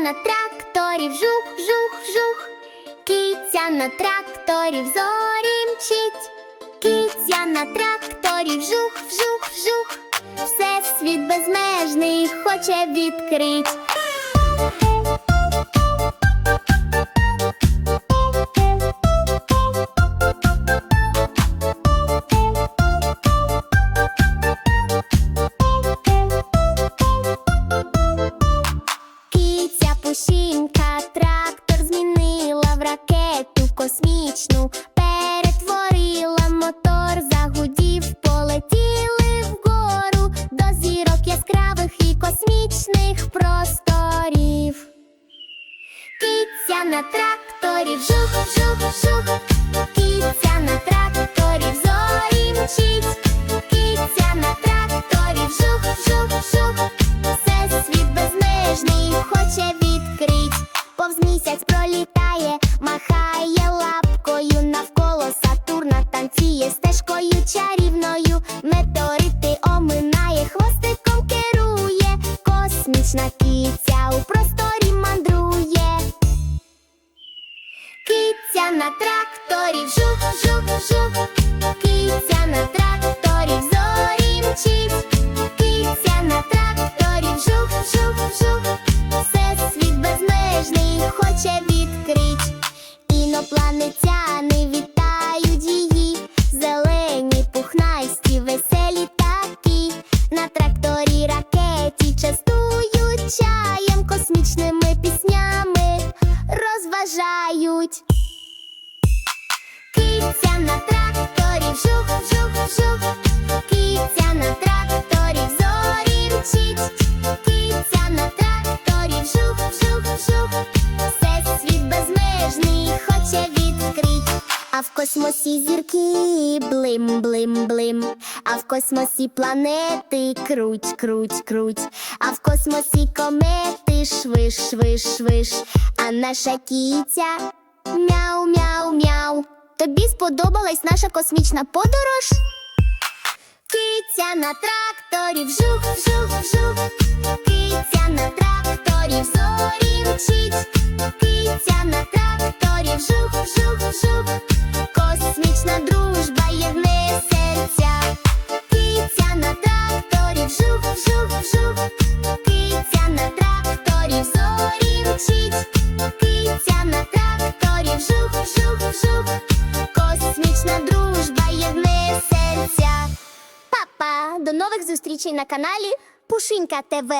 на тракторі вжух, жух, жух. Киця на тракторі зорі мчить. Киця на тракторі вжух, вжух, вжух. Все світ безмежний хоче відкрить. Пушинка, трактор змінила в ракету космічну, перетворила мотор, загудів, полетіли вгору до зірок яскравих і космічних просторів. Киця на тракторі вжух, вжух, вжух. Киця на тракторі зорі мчить. Повз місяць пролітає, махає лапкою навколо Сатурна танцює стежкою чарівною. Метеорити оминає, хвостиком керує. Космічна киця у просторі мандрує. Киця на тракторі вжух, вжух, вжух. Киця на тракторі в хоче відкрить. Інопланетяни вітають її. Зелені, пухнасті, веселі такі. На тракторі ракеті частують чаєм, космічними піснями розважають. Киця на тракторі вжух, космосі зірки блим, блим, блим. А в космосі планети круть, круть, круть. А в космосі комети швиш, швиш, швиш. А наша кіця мяу, мяу, мяу. Тобі сподобалась наша космічна подорож? Киця на тракторі вжух, вжух, вжух. Киця на тракторі зорі мчить. Киця на тракторі до нових зустрічей на каналі Пушинка ТВ.